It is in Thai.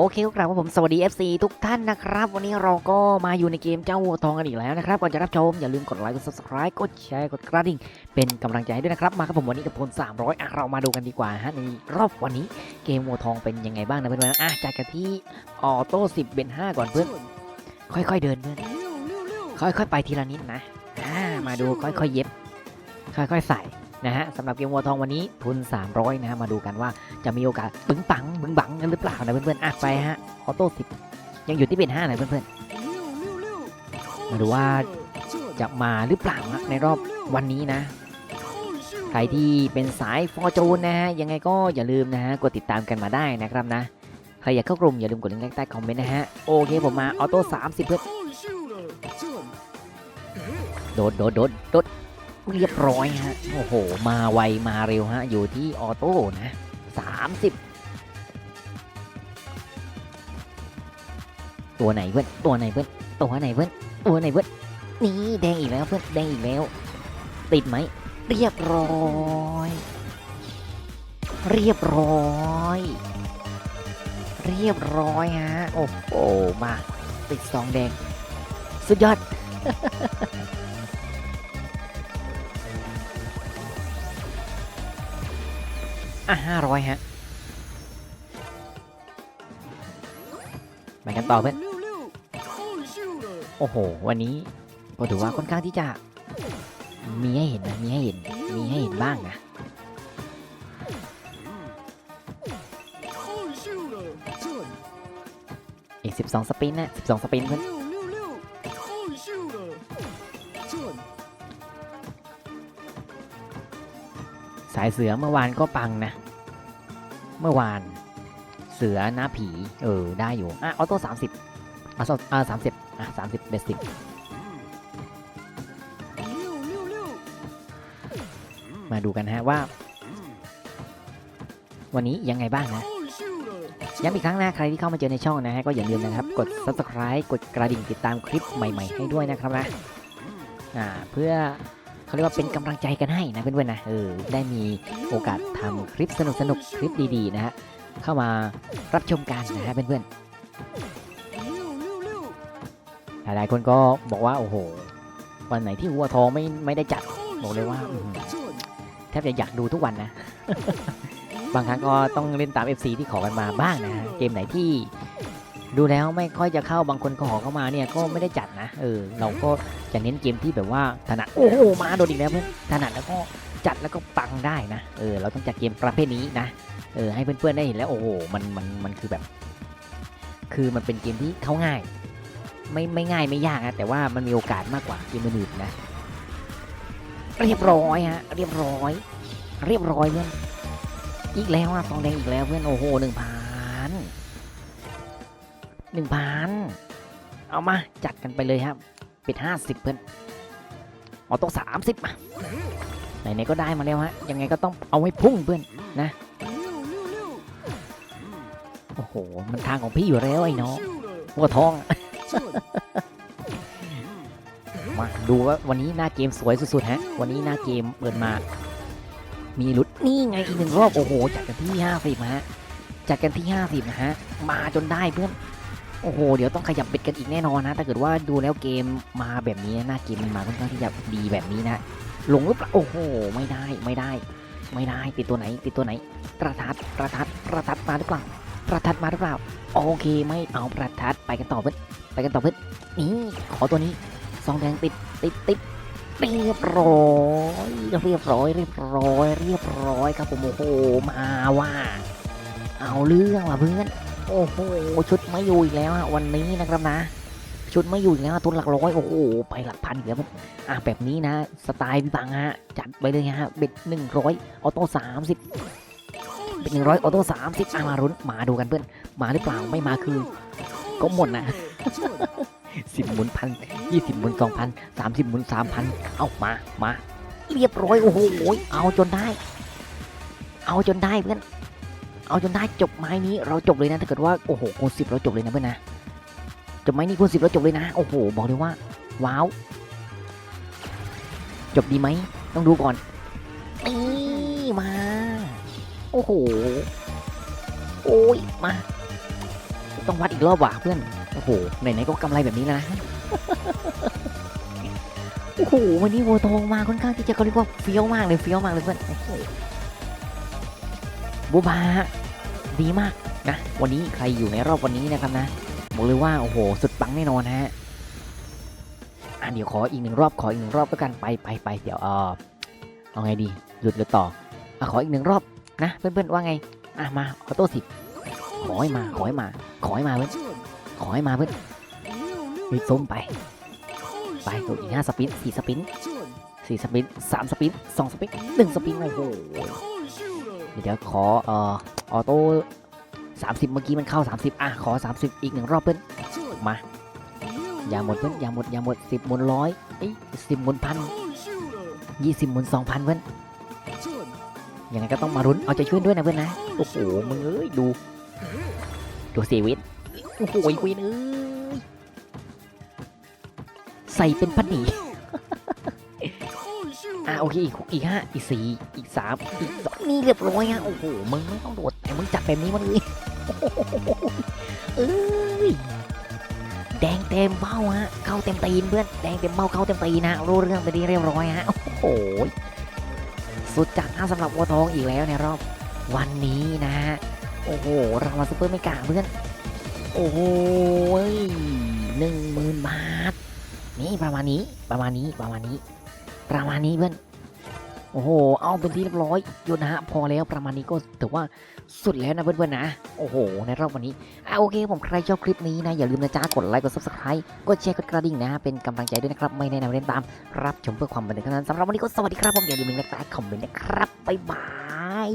โอเคครับผมสวัสดี FC ทุกท่านนะครับ วันนี้เราก็มาอยู่ในเกมเจ้าวัวทองกันอีกแล้วนะครับ ก่อนจะรับชม อย่าลืมกดไลค์กด subscribe กดแชร์กดกระดิ่ง เป็นกำลังใจให้ด้วยนะครับ มาครับผมวันนี้กับพล300อะเรามาดูกันดีกว่าฮะในรอบวันนี้เกมวัวทองเป็นยังไงบ้างนะเพื่อนๆอะจากกันที่ออโต้10เบน5 ก่อนเพื่อน ค่อยๆเดินเพื่อนค่อยๆไปทีละนิดนะอ่ามาดูค่อยๆเย็บ ค่อยๆใส่ นะฮะสำหรับเกมวัวทองวันนี้ทุน 300 นะฮะมาดูกันว่าจะมีโอกาสปึ้งปังบึ้งบังกันหรือเปล่านะเพื่อนๆอะไปฮะออโต้10ยังอยู่ที่เป็น5นะเพื่อนๆมาดูว่าจะมาหรือเปล่าฮะในรอบวันนี้นะ ใครที่เป็นสายฟอร์จูนนะฮะยังไงก็อย่าลืมนะฮะกดติดตามกันมาได้นะครับนะใครอยากเข้ากลุ่มอย่าลืมกดลิงก์ใต้คอมเมนต์นะฮะโอเคผมมาออโต้30 เพื่อนโดดโดดโดดโดด เรียบร้อยฮะ โอ้โห มาไวมาเร็วฮะ อยู่ที่ออโต้นะ30ตัวไหนเพื่อน ตัวไหนเพื่อน ตัวไหนเพื่อน ตัวไหนเพื่อน นี่แดงอีกแล้วเพื่อน แดงอีกแล้ว ติดไหม เรียบร้อย เรียบร้อย เรียบร้อยฮะ โอ้โห มา ติดซองแดง สุดยอด อะห้าร้อยฮะไปกันต่อเพื่อนโอ้โห วันนี้ก็ถือว่าค่อนข้างที่จะ มีให้เห็นนะ มีให้เห็น มีให้เห็นบ้างนะอีก12สองสปินนะ12สปินเพื่อนสายเสือเมื่อวานก็ปังนะ เมื่อวาน เสือหน้าผี เออ ได้อยู่ อะ ออโต้สามสิบอะสอะสามสิบอะสามสิบเบสิกมาดูกันฮะว่า วันนี้ยังไงบ้างนะย้ำอีกครั้งนะใครที่เข้ามาเจอในช่องนะฮะก็อย่าลืมนะครับ กด subscribe กดกระดิ่งติดตามคลิปใหม่ ๆ ให้ด้วยนะครับนะอ่าเพื่อ เขาเรียกว่าเป็นกำลังใจกันให้นะเพื่อนๆนะเออได้มีโอกาสทำคลิปสนุกๆคลิปดีๆนะฮะเข้ามารับชมกันนะฮะเพื่อนๆหลายๆคนก็บอกว่าโอ้โหวันไหนที่หัวทองไม่ไม่ได้จัดบอกเลยว่าแทบจะอยากดูทุกวันนะ บางครั้งก็ต้องเล่นตาม FC ที่ขอกันมาบ้างนะฮะเกมไหนที่ ดูแล้วไม่ค่อยจะเข้าบางคนก็ขอเข้ามาเนี่ยก็ไม่ได้จัดนะเออเราก็จะเน้นเกมที่แบบว่าถนัดโอ้โหมาโดนอีกแล้วเพื่อนถนัดแล้วก็จัดแล้วก็ปังได้นะเออเราต้องจัดเกมประเภทนี้นะเออให้เพื่อนๆได้เห็นแล้วโอ้โหมันมันมันคือแบบ คือมันเป็นเกมที่เข้าง่าย ไม่ไม่ง่ายไม่ยากนะแต่ว่ามันมีโอกาสมากกว่าเกมอื่นๆนะ เรียบร้อยฮะเรียบร้อย เรียบร้อยเพื่อนอีกแล้วอะซองแดงอีกแล้วเพื่อนโอ้โหหนึ่งพัน หนึ่งพันเอามาจัดกันไปเลยครับ ปิดห้าสิบเพื่อนออโต้สามสิบมาไหนๆก็ได้มาแล้วฮะ ยังไงก็ต้องเอาให้พุ่งเพื่อนนะ โอ้โห มันทางของพี่อยู่แล้วไอ้น้องหัวทอง มาดูว่าวันนี้หน้าเกมสวยสุดๆฮะ วันนี้หน้าเกมเปิดมา มีลุ้นนี่ไงอีกหนึ่งรอบ โอ้โห จัดกันที่ห้าสิบฮะ จัดกันที่ห้าสิบนะฮะ มาจนได้เพื่อน โอ้โห เดี๋ยวต้องขยับเบ็ดกันอีกแน่นอนนะ ถ้าเกิดว่าดูแล้วเกมมาแบบนี้หน้าเกมมันมาค่อนข้างที่จะดีแบบนี้นะ ลงหรือเปล่า โอ้โห ไม่ได้ ไม่ได้ ไม่ได้ ติดตัวไหน ติดตัวไหน ประทัด ประทัด ประทัดมาหรือเปล่า ประทัดมาหรือเปล่า โอเค ไม่เอาประทัด ไปกันต่อเพื่อนไปกันต่อเพื่อนนี่ ขอตัวนี้ ซองแดงติด ติดติดเรียบร้อยเรียบร้อย เรียบร้อย เรียบร้อยครับผมโอ้โห มาว่า เอาเรื่องว่ะเพื่อน โอ้โหชุดไม่อยู่อีกแล้ววันนี้นะครับนะ ชุดไม่อยู่อีกแล้วอะตัวหลักร้อยโอ้โหไปหลักพันอีกแล้วอะแบบนี้นะ สไตล์พี่บังฮะจัดไปเลยฮะเบ็ดหนึ่งร้อยออโต้สามสิบเป็นหนึ่งร้อยออโต้สามสิบอะมารุนมาดูกันเพื่อนมาหรือเปล่าไม่มาคือก็หมดนะสิบหมุนพันยี่สิบหมุนสองพันสามสิบหมุนสามพันเอามามาเรียบร้อยโอ้โหเอาจนได้ เอาจนได้เพื่อน เอาจนได้จบไม้นี้เราจบเลยนะถ้าเกิดว่าโอ้โหคูณสิบเราจบเลยนะเพื่อนนะจบไม้นี้คูณสิบเราจบเลยนะโอ้โหบอกเลยว่าว้าวจบดีไหมต้องดูก่อนนี่มา โอ้โหโอ้ยมา ต้องวัดอีกรอบว่ะเพื่อนโอ้โหไหนๆก็กำไรแบบนี้แล้วนะโอ้โหวันนี้วัวทองมาค่อนข้างที่จะเขาเรียกว่าเฟี้ยวมากเลยเฟี้ยวมากเลยเพื่อนบัวบา ดีมากนะ วันนี้ใครอยู่ในรอบวันนี้นะครับนะบอกเลยว่าโอ้โห สุดปังแน่นอนฮะอะเดี๋ยวขออีกหนึ่งรอบขออีกหนึ่งรอบแล้วกันไปไปไปเดี๋ยวเออเอาไงดีหยุดหรือต่ออะขออีกหนึ่งรอบนะเพื่อนๆว่าไงอะมาออโต้สิบขอให้มาขอให้มา ขอให้มาเพื่อนขอให้มาเพื่อนรีบส้มไป ไปตัวอีกห้าสปินสี่สปินสี่สปินสามสปินสองสปินหนึ่งสปินโอ้โหเดี๋ยวขอเอ่อ ออโต้สามสิบเมื่อกี้มันเข้าสามสิบอะ ขอสามสิบอีกหนึ่งรอบเพื่อนมา อย่าหมดเพื่อนอย่าหมดอย่าหมดสิบหมุนร้อยเอ้ยสิบหมุนพันยี่สิบหมุนสองพันเพื่อนยังไงก็ต้องมารุ้นเอาใจช่วยด้วยนะเพื่อนนะโอ้โหมึงเอ้ยดูดูเซวิตโอ้โหควีนเอ้ยใส่เป็นพันหนีอะโอเคอีกอีกห้าอีกสี่อีกสามอีกสองนี่เรียบร้อยอะโอ้โหมึงไม่ต้องโดดแต่ มึงจัดแบบนี้มันเลยเอ้ยแดงเต็มเบ้าฮะ เข้าเต็มตีนเพื่อน แดงเต็มเบ้าเข้าเต็มตีนนะ รู้เรื่องไปดีเรียบร้อยฮะ โอ้โห สุดจัดนะสำหรับวัวทองอีกแล้วในรอบวันนี้นะฮะ โอ้โห รางวัลซุปเปอร์ไม่กาเพื่อน โอ้โหหนึ่งหมื่นบาท นี่ประมาณนี้ ประมาณนี้ ประมาณนี้ ประมาณนี้เพื่อน โอ้โห เอาเป็นที่เรียบร้อยโยุดนะฮะพอแล้วประมาณนี้ก็ถือว่าสุดแล้วนะเพื่อนๆนะ โอ้โห ในรอบวันนี้อะโอเค ผมใครชอบคลิปนี้นะ อย่าลืมนะจ๊ะกดไลค์กด subscribe กดแชร์กดกระดิ่งนะ เป็นกำลังใจด้วยนะครับ ไม่แนะนำเล่นตาม รับชมเพื่อความบันเทิงเท่านั้นสำหรับวันนี้ก็สวัสดีครับผมอย่าลืมนะจ๊ะคอมเมนต์นะครับบ๊ายบาย